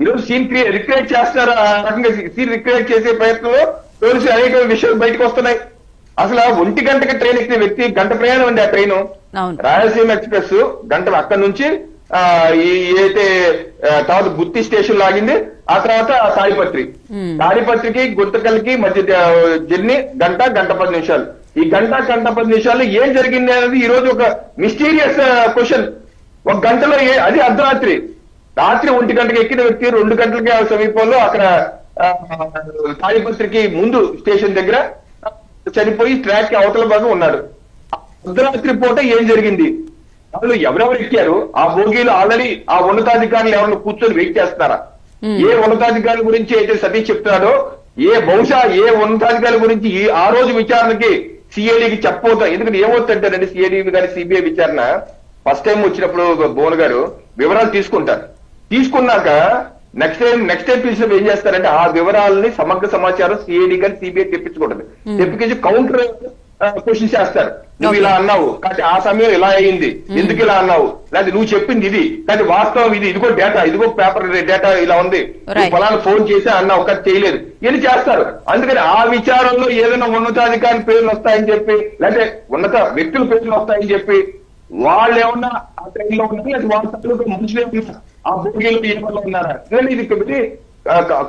ఈరోజు scene recreate చేస్తున్నారు? ఆ రకంగా సీన్ రిక్రియేట్ చేసే ప్రయత్నంలో పోలీసులు అనేక విషయాలు బయటకు వస్తున్నాయి. అసలు ఆ ఒంటి గంటకి ట్రైన్ ఎక్కిన వ్యక్తి గంట ప్రయాణం అండి ఆ ట్రైన్. రాయలసీమ ఎక్స్ప్రెస్ గంటలు అక్కడి నుంచి ఏదైతే తర్వాత గుత్తి స్టేషన్ లాగింది ఆ తర్వాత తాడిపత్రి. తాడిపత్రికి గుంతకల్కి మధ్య జర్నీ గంట గంట పది నిమిషాలు. ఈ గంట గంట పది నిమిషాలు ఏం జరిగింది అనేది ఈ రోజు ఒక మిస్టీరియస్ క్వశ్చన్. ఒక గంటలో ఏ- అది అర్ధరాత్రి. రాత్రి ఒంటి గంటకి ఎక్కిన వ్యక్తి రెండు గంటలకి ఆ సమీపంలో అక్కడ తాడిపత్రికి ముందు స్టేషన్ దగ్గర చనిపోయి ట్రాక్కి అవతల భాగం ఉన్నాడు. అర్ధరాత్రి పూట ఏం జరిగింది? వాళ్ళు ఎవరెవరు ఎక్కారు? ఆ భోగిలు ఆల్రెడీ ఆ ఉన్నతాధికారులు ఎవరిని కూర్చొని వెయిట్ చేస్తున్నారా. ఏ ఉన్నతాధికారుల గురించి అయితే సతీష్ చెప్తున్నాడో ఏ బహుశా ఏ ఉన్నతాధికారుల గురించి ఈ ఆ రోజు విచారణకి సిఐడికి చెప్పబోతా ఎందుకంటే ఏమవుతుంటారండి సిఐడి కానీ సిబిఐ విచారణ? ఫస్ట్ టైం వచ్చినప్పుడు భువన్ గారు వివరాలు తీసుకుంటారు. తీసుకున్నాక నెక్స్ట్ టైం నెక్స్ట్ టైం పిలిచినప్పుడు ఏం చేస్తారంటే ఆ వివరాలని సమగ్ర సమాచారం సిఐడి కానీ సిబిఐ తెప్పించుకుంటుంది. తెప్పించి కౌంటర్ క్వశ్చన్ చేస్తారు. నువ్వు ఇలా అన్నావు కానీ ఆ సమయం ఇలా అయింది. ఎందుకు ఇలా అన్నావు? లేదా నువ్వు చెప్పింది ఇది. కానీ వాస్తవం ఇది ఇదిగో డేటా ఇదిగో పేపర్ డేటా ఇలా ఉంది. ఫలానా ఫోన్ చేసి అన్నావు కానీ చేయలేదు. ఇది చేస్తారు. అందుకని ఆ విచారంలో ఏదైనా ఉన్నతాధికారి పేర్లు వస్తాయని చెప్పి లేకపోతే ఉన్నత వ్యక్తుల పేర్లు వస్తాయని చెప్పి వాళ్ళు ఏమన్నా ఆ ట్రైన్లో ఉన్నారు లేదా వాళ్ళ తాలూకు మనుషులు ఏమన్నా ఆ భోగిలో ఏమన్నా ఉన్నారా? ఇదండి ఇది ఒకటి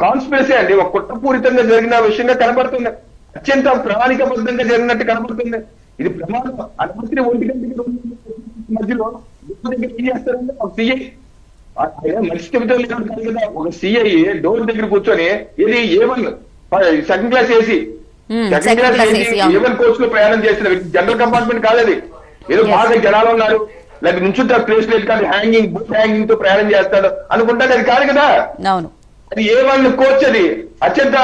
కాన్స్పిరసీ అండి. ఒక కుట్రపూరితంగా జరిగిన విషయంగా కనబడుతుంది. అత్యంత ప్రణాళికబద్ధంగా జరిగినట్టు కనబడుతుంది. ఇది ప్రమాదం. అనుమతి ఒంటి గంటకి మధ్యలో డోర్ దగ్గర ఏం చేస్తారంటే ఒక సిఐ మనిషి చెబుతాం లేదు కాదు ఒక సిఐ డోర్ దగ్గర కూర్చొని ఇది A one second class AC second class AC. A one కోచ్లో ప్రయాణం చేసిన జనరల్ కంపార్ట్మెంట్ కాదది ఏదో. బాగా జనాలు ఉన్నారు. లేకపోతే నుంచుంటారు ప్లేస్ లేదు కానీ హ్యాంగింగ్ బుక్ హ్యాంగింగ్తో ప్రయాణం చేస్తాడు. అనుకుంటాడు అది కాదు కదా. అవును. అది ఏ వన్ కోచ్ అది? అత్యంత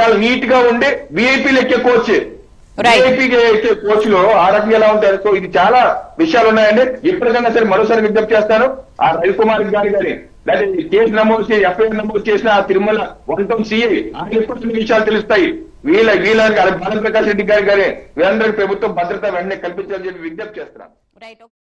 చాలా నీట్గా ఉండి విఐపీలు ఎక్కే కోచ్. విఐపీ ఎక్కే కోచ్లో ఆ రకంగా ఎలా ఉంటారు? సో ఇది చాలా విషయాలు ఉన్నాయండి. ఇప్పటికైనా సరే మరోసారి విజ్ఞప్తి చేస్తాను. ఆ రవికుమార్ గారి గారి లేదా కేసు నమోదు చేసి ఎఫ్ఐఆర్ నమోదు చేసిన ఆ తిరుమల వన్ టౌన్ సిఐ ఆయన ఎప్పుడు విషయాలు తెలుస్తాయి. వీళ్ళ వీళ్ళ ప్రకాష్ రెడ్డి గారి గారే. వీళ్ళందరికీ ప్రభుత్వం భద్రత వెంటనే కల్పించాలని చెప్పి విజ్ఞప్తి చేస్తున్నాను